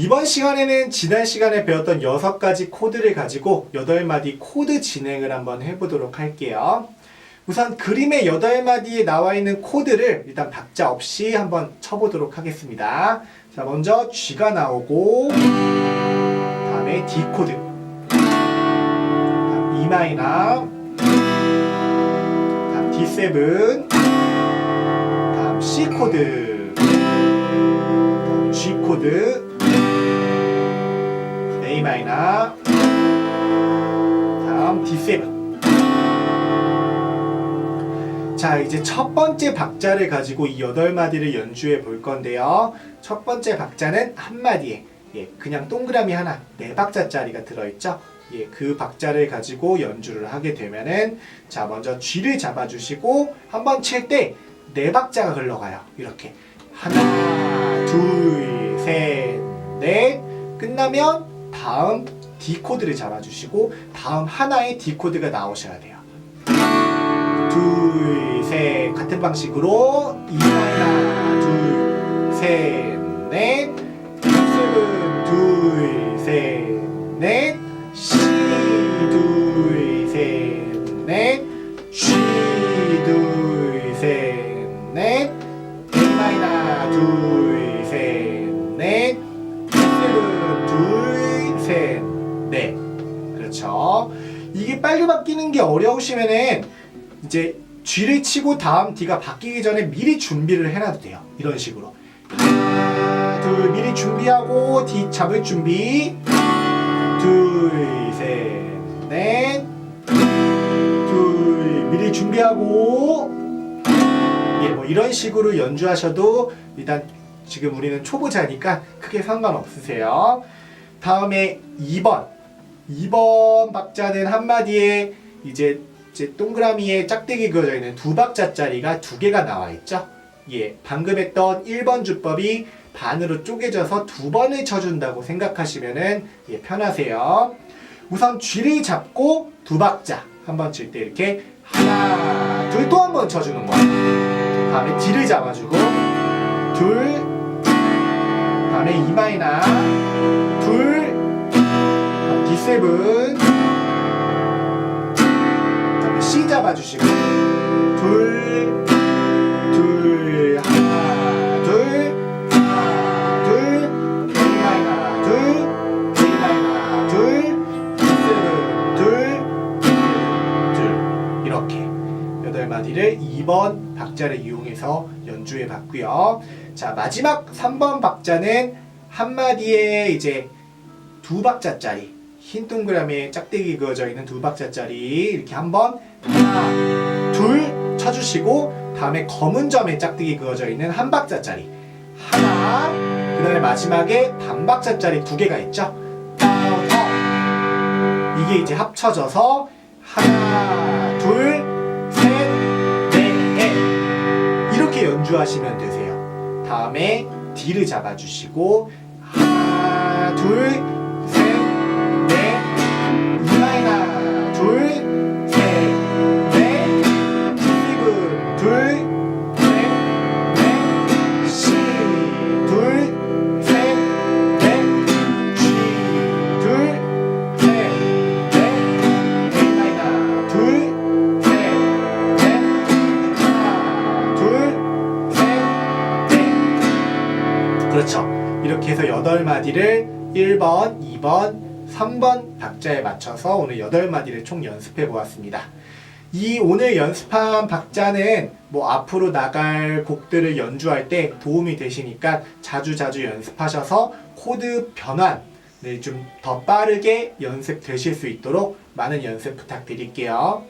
이번 시간에는 지난 시간에 배웠던 6가지 코드를 가지고 8마디 코드 진행을 한번 해보도록 할게요. 우선 그림의 8마디에 나와 있는 코드를 일단 박자 없이 한번 쳐보도록 하겠습니다. 자, 먼저 G가 나오고, 다음에 D 코드, 다음 E 마이너, 다음 D7, 다음 C 코드, 다음 G 코드, 다음 D7. 자, 이제 첫 번째 박자를 가지고 이 여덟 마디를 연주해 볼 건데요. 첫 번째 박자는 한 마디에 예, 그냥 동그라미 하나 네 박자짜리가 들어있죠. 예, 그 박자를 가지고 연주를 하게 되면은 자 먼저 G를 잡아주시고 한번 칠 때 네 박자가 흘러가요. 이렇게 하나, 둘, 셋, 넷 끝나면 다음 D 코드를 잡아주시고 다음 하나의 D 코드가 나오셔야 돼요. 둘, 셋 같은 방식으로 이 하나, 빨리 바뀌는 게 어려우시면은 이제 G를 치고 다음 D가 바뀌기 전에 미리 준비를 해놔도 돼요. 이런 식으로. 둘, 미리 준비하고 D 잡을 준비. 둘, 셋, 넷. 둘, 미리 준비하고. 예, 뭐 이런 식으로 연주하셔도 일단 지금 우리는 초보자니까 크게 상관없으세요. 다음에 2번. 2번 박자는 한마디에 이제 이제 동그라미에 짝대기 그어져 있는 두 박자짜리가 두 개가 나와 있죠. 예, 방금 했던 1번 주법이 반으로 쪼개져서 두 번을 쳐준다고 생각하시면은 예, 편하세요. 우선 G를 잡고 두 박자 한 번 칠 때 이렇게 하나, 둘 또 한 번 쳐주는 거예요. 다음에 D를 잡아주고 둘, 다음에 E 마이너, 둘, D7, 다음에 C 잡아주시고 둘, 둘, 하나, 둘, 하나, 둘, A 마이너, 둘, A 마이너, 둘, D7, 둘, 둘 이렇게 여덟 마디를 2번 박자를 이용해서 연주해 봤고요. 자 마지막 3번 박자는 한 마디에 이제 두 박자짜리 흰 동그라미에 짝대기 그어져 있는 두 박자짜리 이렇게 한번 하나 둘 쳐주시고 다음에 검은 점에 짝대기 그어져 있는 한 박자짜리. 하나 그 다음에 마지막에 반 박자짜리 두 개가 있죠? 이게 이제 합쳐져서 하나 둘셋넷. 이렇게 연주하시면 되세요. 다음에 D를 잡아주시고 하나 둘 이렇게 해서 여덟 마디를 1번, 2번, 3번 박자에 맞춰서 오늘 8마디를 총 연습해 보았습니다. 이 오늘 연습한 박자는 뭐 앞으로 나갈 곡들을 연주할 때 도움이 되시니까 자주자주 연습하셔서 코드 변환을 좀 더 빠르게 연습되실 수 있도록 많은 연습 부탁드릴게요.